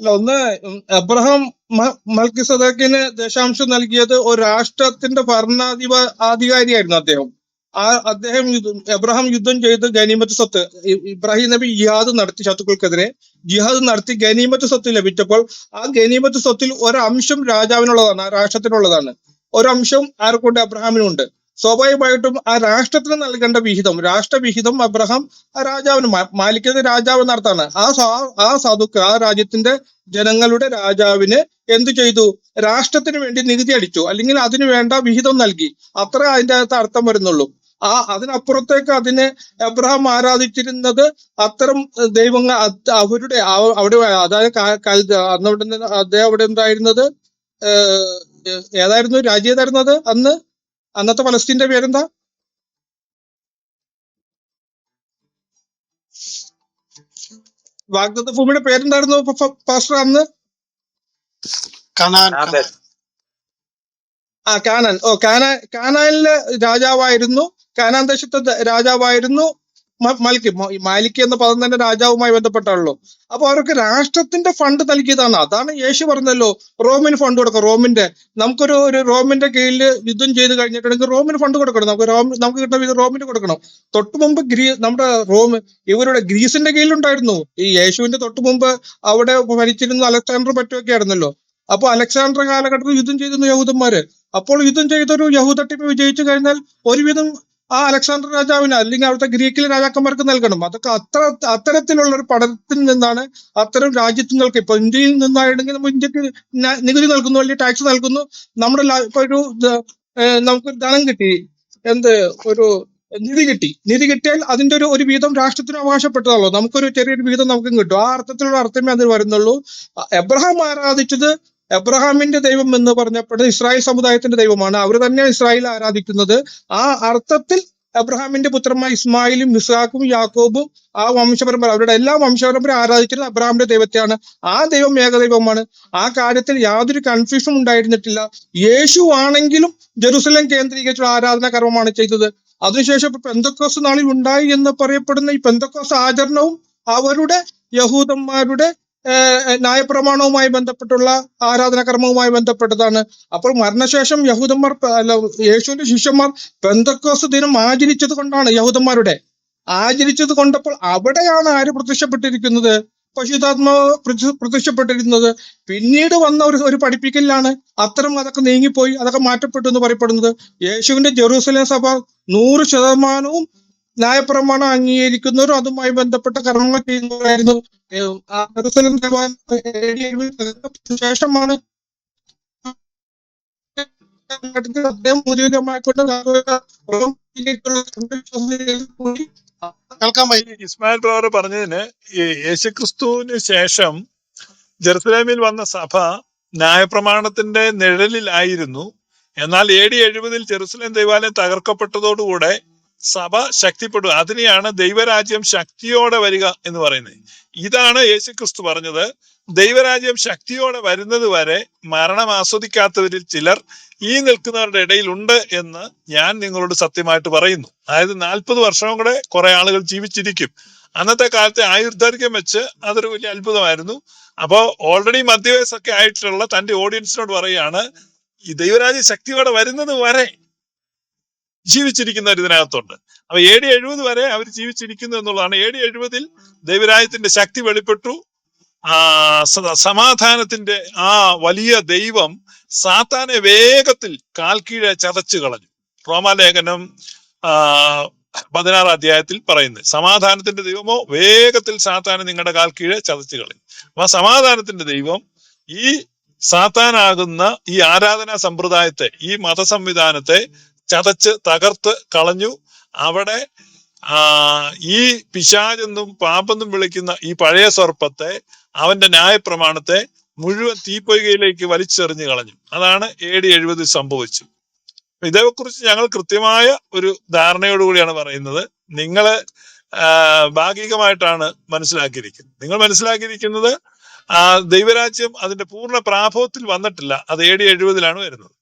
അല്ല ഒന്ന് അബ്രഹാം മൽക്കി സദാക്കിന് ദശാംശം നൽകിയത് ഒരു രാഷ്ട്രത്തിന്റെ ഭരണാധിപ ആധികാരിയായിരുന്നു അദ്ദേഹം. ആ അദ്ദേഹം എബ്രഹാം യുദ്ധം ചെയ്ത് ഗനീമത്ത് സ്വത്ത് ഇബ്രാഹിം നബി ജിഹാദ് നടത്തി ശത്രുക്കൾക്കെതിരെ ജിഹാദ് നടത്തി ഗനീമത്ത് സ്വത്ത് ലഭിച്ചപ്പോൾ ആ ഗനീമത്ത് സ്വത്തിൽ ഒരംശം രാജാവിനുള്ളതാണ് രാഷ്ട്രത്തിനുള്ളതാണ്. ഒരംശം ആർക്കുണ്ട്? അബ്രഹാമിനുണ്ട് സ്വാഭാവികമായിട്ടും ആ രാഷ്ട്രത്തിന് നൽകേണ്ട വിഹിതം രാഷ്ട്രവിഹിതം അബ്രഹാം ആ രാജാവിന് മാലിക്കത് രാജാവ് എന്നർത്ഥമാണ്. ആ ആ സാധുക്ക് ആ രാജ്യത്തിന്റെ ജനങ്ങളുടെ രാജാവിന് എന്തു ചെയ്തു? രാഷ്ട്രത്തിന് വേണ്ടി നികുതി അടിച്ചു. അല്ലെങ്കിൽ അതിനു വേണ്ട വിഹിതം നൽകി. അത്ര അതിന്റെ അകത്ത് അർത്ഥം വരുന്നുള്ളൂ. ആ അതിനപ്പുറത്തേക്ക് അതിനെ എബ്രഹാം ആരാധിച്ചിരുന്നത് അത്തരം ദൈവങ്ങൾ അവരുടെ അവിടെ അതായത് അന്നവിടെ അദ്ദേഹം അവിടെ ഉണ്ടായിരുന്നത് ഏതായിരുന്നു? രാജ്യം ഏതായിരുന്നത് അന്ന്? അന്നത്തെ പലസ്തീന്റെ പേരെന്താ? വാഗ്ദത്ത ഭൂമിയുടെ പേരെന്തായിരുന്നു പാസ്റ്റർ അന്ന്? കനാൻ. കനാൻ ആ കാനാൻ. ഓ കാനാ കാനാനിലെ രാജാവായിരുന്നു. കാനാൻ ദേശത്തെ രാജാവായിരുന്നു. മ- മൽക്കി മാലിക് എന്ന പദം തന്നെ രാജാവുമായി ബന്ധപ്പെട്ടാണല്ലോ. അപ്പൊ അവർക്ക് രാഷ്ട്രത്തിന്റെ ഫണ്ട് നൽകിയതാണ്. അതാണ് യേശു പറഞ്ഞല്ലോ റോമിൻ ഫണ്ട് കൊടുക്കാം റോമിന്റെ നമുക്കൊരു ഒരു റോമിന്റെ കീഴിൽ യുദ്ധം ചെയ്ത് കഴിഞ്ഞിട്ടുണ്ടെങ്കിൽ റോമിന് ഫണ്ട് കൊടുക്കണം. നമുക്ക് റോം നമുക്ക് കിട്ടുന്ന വിധം റോമിന് കൊടുക്കണം. തൊട്ടു മുമ്പ് ഗ്രീ നമ്മുടെ റോം ഇവരുടെ ഗ്രീസിന്റെ കീഴിലുണ്ടായിരുന്നു. ഈ യേശുവിന്റെ തൊട്ടു മുമ്പ് അവിടെ ഭരിച്ചിരുന്ന അലക്സാണ്ടർ പറ്റുമൊക്കെ ആയിരുന്നല്ലോ. അപ്പൊ അലക്സാണ്ടർ കാലഘട്ടത്തിൽ യുദ്ധം ചെയ്തിരുന്നു യഹൂദന്മാര്. അപ്പോൾ യുദ്ധം ചെയ്തൊരു യഹൂദ വിജയിച്ചു കഴിഞ്ഞാൽ ഒരുവിധം ആ അലക്സാണ്ടർ രാജാവിന് അല്ലെങ്കിൽ അവിടുത്തെ ഗ്രീക്കിലെ രാജാക്കന്മാർക്ക് നൽകണം. അതൊക്കെ അത്ര അത്തരത്തിലുള്ള ഒരു പഠനത്തിൽ നിന്നാണ് അത്തരം രാജ്യത്തുകൾക്ക് ഇപ്പൊ ഇന്ത്യയിൽ നിന്നായിരുന്നെങ്കിൽ നമ്മൾ ഇന്ത്യയ്ക്ക് നികുതി നൽകുന്നു അല്ലെങ്കിൽ ടാക്സ് നൽകുന്നു. നമ്മുടെ ഇപ്പൊ ഒരു നമുക്ക് ധനം കിട്ടി. എന്ത് ഒരു നിധി കിട്ടി. നിധി കിട്ടിയാൽ അതിന്റെ ഒരു ഒരു വീതം രാഷ്ട്രത്തിന് അവകാശപ്പെട്ടതല്ലോ നമുക്കൊരു ചെറിയൊരു വീതം നമുക്കും കിട്ടും. ആ അർത്ഥത്തിലുള്ള അർത്ഥമേ അതിന് വരുന്നുള്ളൂ. എബ്രഹാം ആരാധിച്ചത് എബ്രഹാമിന്റെ ദൈവം എന്ന് പറഞ്ഞപ്പോൾ ഇസ്രായേൽ സമുദായത്തിന്റെ ദൈവമാണ്. അവർ തന്നെ ഇസ്രായേൽ ആരാധിക്കുന്നത്. ആ അർത്ഥത്തിൽ എബ്രഹാമിന്റെ പുത്രന്മാർ ഇസ്മായിലും ഇസ്ഹാക്കും യാക്കോബും ആ വംശപരമ്പര അവരുടെ എല്ലാ വംശപരമ്പര ആരാധിക്കുന്നത് അബ്രഹാമിന്റെ ദൈവത്തെയാണ്. ആ ദൈവം ഏകദൈവമാണ്. ആ കാര്യത്തിൽ യാതൊരു കൺഫ്യൂഷനും ഉണ്ടായിരുന്നിട്ടില്ല. യേശു ആണെങ്കിലും ജെറുസലേം കേന്ദ്രീകരിച്ചുള്ള ആരാധനാ കർമ്മമാണ് ചെയ്തത്. അതിനുശേഷം ഇപ്പൊ പെന്തക്കോസ് നാളിൽ ഉണ്ടായി എന്ന് പറയപ്പെടുന്ന ഈ പെന്തക്കോസ് ആചരണവും അവരുടെ യഹൂദന്മാരുടെ ന്യായപ്രമാണവുമായി ബന്ധപ്പെട്ടുള്ള ആരാധനാകർമ്മവുമായി ബന്ധപ്പെട്ടതാണ്. അപ്പോൾ മരണശേഷം യഹൂദന്മാർ അല്ല യേശുവിന്റെ ശിഷ്യന്മാർ പെന്തക്കോസ് ദിനം ആചരിച്ചത് കൊണ്ടാണ് യഹൂദന്മാരുടെ. ആചരിച്ചത് കൊണ്ടപ്പോൾ അവിടെയാണ് ആര് പ്രത്യക്ഷപ്പെട്ടിരിക്കുന്നത്? പശുതാത്മാവ് പ്രത്യ- പ്രത്യക്ഷപ്പെട്ടിരുന്നത്. പിന്നീട് വന്ന ഒരു ഒരു പഠിപ്പിക്കലിലാണ് അത്തരം അതൊക്കെ നീങ്ങിപ്പോയി അതൊക്കെ മാറ്റപ്പെട്ടു എന്ന് പറയപ്പെടുന്നത്. യേശുവിന്റെ ജെറൂസലേം സഭ നൂറ് ശതമാനവും ന്യായപ്രമാണം അംഗീകരിക്കുന്നവരും അതുമായി ബന്ധപ്പെട്ട കർമ്മങ്ങൾ ചെയ്യുന്നവരായിരുന്നു. ശേഷമാണ് അദ്ദേഹം കൂടി കേൾക്കാൻ ഇസ്മായിൽ ബ്രദർ പറഞ്ഞതിന് യേശുക്രിസ്തുവിന് ശേഷം ജെറുസലേമിൽ വന്ന സഭ ന്യായപ്രമാണത്തിന്റെ നിഴലിലായിരുന്നു. എന്നാൽ എ ഡി എഴുപതിൽ ജെറുസലേം ദൈവാലയം തകർക്കപ്പെട്ടതോടുകൂടെ സഭ ശക്തിപ്പെടുക. അതിനെയാണ് ദൈവരാജ്യം ശക്തിയോടെ വരിക എന്ന് പറയുന്നത്. ഇതാണ് യേശുക്രിസ്തു പറഞ്ഞത്. ദൈവരാജ്യം ശക്തിയോടെ വരുന്നത് വരെ മരണം ആസ്വദിക്കാത്തവരിൽ ചിലർ ഈ നിൽക്കുന്നവരുടെ ഇടയിലുണ്ട് എന്ന് ഞാൻ നിങ്ങളോട് സത്യമായിട്ട് പറയുന്നു. അതായത് നാൽപ്പത് വർഷം കൂടെ കുറെ ആളുകൾ ജീവിച്ചിരിക്കും. അന്നത്തെ കാലത്തെ ആയുർദൈർഘ്യം വെച്ച് അതൊരു വലിയ അത്ഭുതമായിരുന്നു. അപ്പോ ഓൾറെഡി മധ്യവയസ്സൊക്കെ ആയിട്ടുള്ള തന്റെ ഓഡിയൻസിനോട് പറയാണ് ഈ ദൈവരാജ്യ ശക്തിയോടെ വരുന്നത് വരെ ജീവിച്ചിരിക്കുന്നവർ ഇതിനകത്തുണ്ട്. അപ്പൊ എ ഡി എഴുപത് വരെ അവർ ജീവിച്ചിരിക്കുന്നു എന്നുള്ളതാണ്. എ ഡി എഴുപതിൽ ദൈവരായത്തിന്റെ ശക്തി വെളിപ്പെട്ടു. ആ സമാധാനത്തിന്റെ ആ വലിയ ദൈവം സാത്താനെ വേഗത്തിൽ കാൽക്കീഴെ ചതച്ചു കളഞ്ഞു. റോമാലേഖനം പതിനാറാം അധ്യായത്തിൽ പറയുന്നത് സമാധാനത്തിന്റെ ദൈവമോ വേഗത്തിൽ സാത്താനെ നിങ്ങളുടെ കാൽ കീഴെ ചതച്ചു കളയും. അപ്പൊ സമാധാനത്തിന്റെ ദൈവം ഈ സാത്താനാകുന്ന ഈ ആരാധനാ സമ്പ്രദായത്തെ ഈ മതസംവിധാനത്തെ ചതച്ച് തകർത്ത് കളഞ്ഞു. അവിടെ ഈ പിശാചെന്നും പാപ്പെന്നും വിളിക്കുന്ന ഈ പഴയ സർപ്പത്തെ അവന്റെ ന്യായപ്രമാണത്തെ മുഴുവൻ തീപ്പൊയ്കയിലേക്ക് വലിച്ചെറിഞ്ഞു കളഞ്ഞു. അതാണ് എ ഡി എഴുപതിൽ സംഭവിച്ചു ഇതേക്കുറിച്ച് ഞങ്ങൾ കൃത്യമായ ഒരു ധാരണയോടുകൂടിയാണ് പറയുന്നത്. നിങ്ങൾ ഭാഗികമായിട്ടാണ് മനസ്സിലാക്കിയിരിക്കുന്നത്. നിങ്ങൾ മനസ്സിലാക്കിയിരിക്കുന്നത് ദൈവരാജ്യം അതിന്റെ പൂർണ പ്രാഭവത്തിൽ വന്നിട്ടില്ല. അത് എ ഡി എഴുപതിലാണ് വരുന്നത്.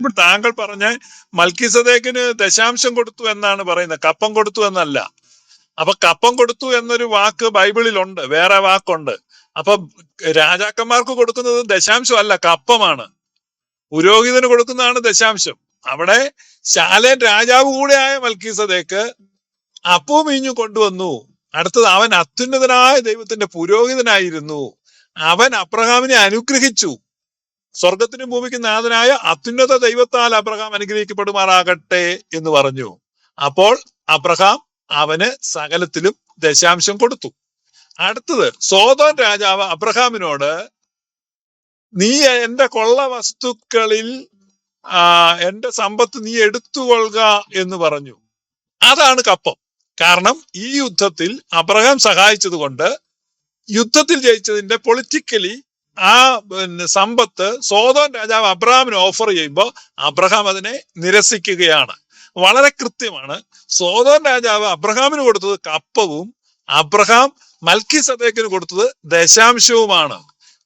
ഇപ്പോൾ താങ്കൾ പറഞ്ഞ മൽക്കിസദേക്കിന് ദശാംശം കൊടുത്തു എന്നാണ് പറയുന്നത്. കപ്പം കൊടുത്തു എന്നല്ല. അപ്പൊ കപ്പം കൊടുത്തു എന്നൊരു വാക്ക് ബൈബിളിലുണ്ട്. വേറെ വാക്കുണ്ട്. അപ്പൊ രാജാക്കന്മാർക്ക് കൊടുക്കുന്നത് ദശാംശം അല്ല കപ്പമാണ്. പുരോഹിതന് കൊടുക്കുന്നതാണ് ദശാംശം. അവിടെ ശാലൻ രാജാവ് കൂടെയായ മൽക്കീസദേക്ക് അപ്പവും ഇഞ്ഞു കൊണ്ടുവന്നു. അടുത്തത് അവൻ അത്യുന്നതനായ ദൈവത്തിന്റെ പുരോഹിതനായിരുന്നു. അവൻ അബ്രഹാമിനെ അനുഗ്രഹിച്ചു. സ്വർഗത്തിനും ഭൂമിക്കും നാഥനായ അത്യുന്നത ദൈവത്താൽ അബ്രഹാം അനുഗ്രഹിക്കപ്പെടുമാറാകട്ടെ എന്ന് പറഞ്ഞു. അപ്പോൾ അബ്രഹാം അവന് സകലത്തിലും ദശാംശം കൊടുത്തു. അടുത്തത് സോതോൻ രാജാവ് അബ്രഹാമിനോട് നീ എന്റെ കൊള്ള വസ്തുക്കളിൽ എന്റെ സമ്പത്ത് നീ എടുത്തുകൊള്ളുക എന്ന് പറഞ്ഞു. അതാണ് കപ്പം. കാരണം ഈ യുദ്ധത്തിൽ അബ്രഹാം സഹായിച്ചത് കൊണ്ട് യുദ്ധത്തിൽ ജയിച്ചതിന്റെ പൊളിറ്റിക്കലി ആ പിന്നെ സമ്പത്ത് സോതോൻ രാജാവ് അബ്രഹാമിന് ഓഫർ ചെയ്യുമ്പോൾ അബ്രഹാം അതിനെ നിരസിക്കുകയാണ്. വളരെ കൃത്യമാണ്. സോതോൻ രാജാവ് അബ്രഹാമിന് കൊടുത്തത് കപ്പവും അബ്രഹാം മൽക്കി സദേക്കിന് കൊടുത്തത് ദശാംശവുമാണ്.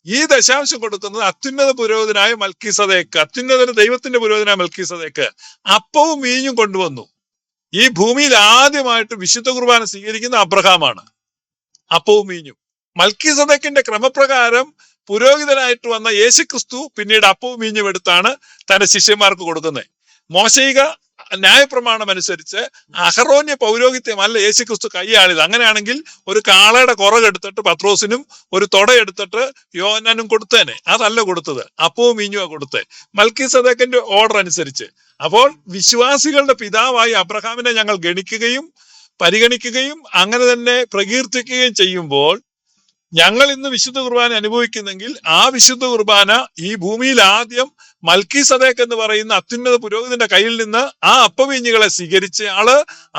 ഈ ദശാംശം കൊടുക്കുന്നത് അത്യുന്നത പുരോഹിതനായ മൽക്കി സദേക്ക് അത്യുന്നത ദൈവത്തിന്റെ പുരോഹിതനായ മൽക്കി സദേക്ക് അപ്പവും മീഞ്ഞും കൊണ്ടുവന്നു. ഈ ഭൂമിയിൽ ആദ്യമായിട്ട് വിശുദ്ധ കുർബാന സ്വീകരിക്കുന്ന അബ്രഹാമാണ്. അപ്പവും മീഞ്ഞും. മൽക്കി സദേക്കിന്റെ ക്രമപ്രകാരം പുരോഹിതനായിട്ട് വന്ന യേശുക്രിസ്തു പിന്നീട് അപ്പവും മീഞ്ഞും എടുത്താണ് തന്റെ ശിഷ്യന്മാർക്ക് കൊടുക്കുന്നത്. മോശയിക ന്യായപ്രമാണം അനുസരിച്ച് അഹറോന്യ പൗരോഹിത്യമല്ല യേശുക്രിസ്തു കൈയാളിത് അങ്ങനെയാണെങ്കിൽ ഒരു കാളയുടെ കുറകെടുത്തിട്ട് പത്രോസിനും ഒരു തുടയെടുത്തിട്ട് യോനനും കൊടുത്തേനെ. അതല്ല കൊടുത്തത്. അപ്പവും മീഞ്ഞുവാ കൊടുത്തേ. മൽക്കി സദേക്കന്റെ ഓർഡർ അനുസരിച്ച്. അപ്പോൾ വിശ്വാസികളുടെ പിതാവായി അബ്രഹാമിനെ ഞങ്ങൾ ഗണിക്കുകയും പരിഗണിക്കുകയും അങ്ങനെ തന്നെ പ്രകീർത്തിക്കുകയും ചെയ്യുമ്പോൾ ഞങ്ങൾ ഇന്ന് വിശുദ്ധ കുർബാന അനുഭവിക്കുന്നെങ്കിൽ ആ വിശുദ്ധ കുർബാന ഈ ഭൂമിയിൽ ആദ്യം മൽക്കി സദേക്ക് എന്ന് പറയുന്ന അത്യുന്നത പുരോഹിതന്റെ കയ്യിൽ നിന്ന് ആ അപ്പവീഞ്ഞുകളെ സ്വീകരിച്ച ആൾ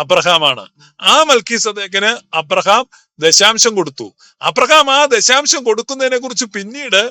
അബ്രഹാമാണ്. ആ മൽക്കി സദേക്കിന് അബ്രഹാം ദശാംശം കൊടുത്തു. അബ്രഹാം ആ ദശാംശം കൊടുക്കുന്നതിനെ കുറിച്ച് പിന്നീട്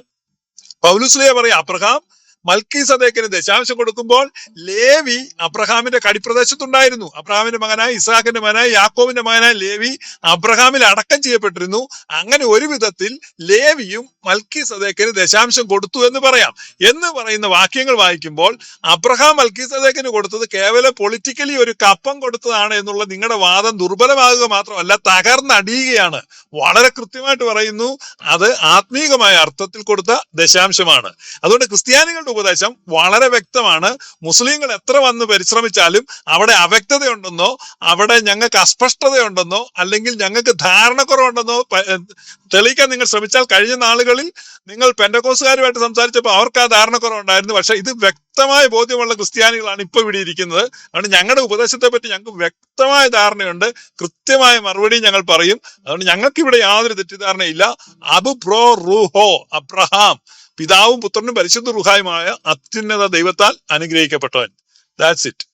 പൗലുസ്ലിയ പറയാം അബ്രഹാം മൽക്കി സദേക്കിന് ദശാംശം കൊടുക്കുമ്പോൾ ലേവി അബ്രഹാമിന്റെ കടിപ്രദേശത്തുണ്ടായിരുന്നു. അബ്രഹാമിന്റെ മകനായ ഇസാഖിന്റെ മകനായ യാക്കോവിന്റെ മകനായ ലേവി അബ്രഹാമിൽ അടക്കം ചെയ്യപ്പെട്ടിരുന്നു. അങ്ങനെ ഒരു വിധത്തിൽ ലേവിയും മൽക്കി സദേക്കിന് ദശാംശം കൊടുത്തു എന്ന് പറയാം. എന്ന് പറയുന്ന വാക്യങ്ങൾ വായിക്കുമ്പോൾ അബ്രഹാം മൽക്കി സദേക്കിന് കൊടുത്തത് കേവലം പൊളിറ്റിക്കലി ഒരു കപ്പം കൊടുത്തതാണ് എന്നുള്ള നിങ്ങളുടെ വാദം ദുർബലമാകുക മാത്രമല്ല തകർന്നടിയുകയാണ്. വളരെ കൃത്യമായിട്ട് പറയുന്നു അത് ആത്മീകമായ അർത്ഥത്തിൽ കൊടുത്ത ദശാംശമാണ്. അതുകൊണ്ട് ക്രിസ്ത്യാനികളുടെ ഉപദേശം വളരെ വ്യക്തമാണ്. മുസ്ലിങ്ങൾ എത്ര വന്ന് പരിശ്രമിച്ചാലും അവിടെ അവ്യക്തതയുണ്ടെന്നോ അവിടെ ഞങ്ങൾക്ക് അസ്പഷ്ടതയുണ്ടെന്നോ അല്ലെങ്കിൽ ഞങ്ങൾക്ക് ധാരണക്കുറവുണ്ടെന്നോ തെളിയിക്കാൻ നിങ്ങൾ ശ്രമിച്ചാൽ കഴിഞ്ഞ നാളുകളിൽ നിങ്ങൾ പെൻഡക്കോസുകാരുമായിട്ട് സംസാരിച്ചപ്പോൾ അവർക്ക് ആ ധാരണക്കുറവുണ്ടായിരുന്നു. പക്ഷെ ഇത് വ്യക്തമായ ബോധ്യമുള്ള ക്രിസ്ത്യാനികളാണ് ഇപ്പൊ ഇവിടെ ഇരിക്കുന്നത്. അതുകൊണ്ട് ഞങ്ങളുടെ ഉപദേശത്തെ പറ്റി ഞങ്ങൾക്ക് വ്യക്തമായ ധാരണയുണ്ട്. കൃത്യമായ മറുപടി ഞങ്ങൾ പറയും. അതുകൊണ്ട് ഞങ്ങൾക്ക് ഇവിടെ യാതൊരു തെറ്റിദ്ധാരണയില്ല അബു പ്രോ റൂഹോ അബ്രഹാം. പിതാവും പുത്രനും പരിശുദ്ധ റുഹായുമായ അത്യുന്നത ദൈവത്താൽ അനുഗ്രഹിക്കപ്പെട്ടവൻ. That's it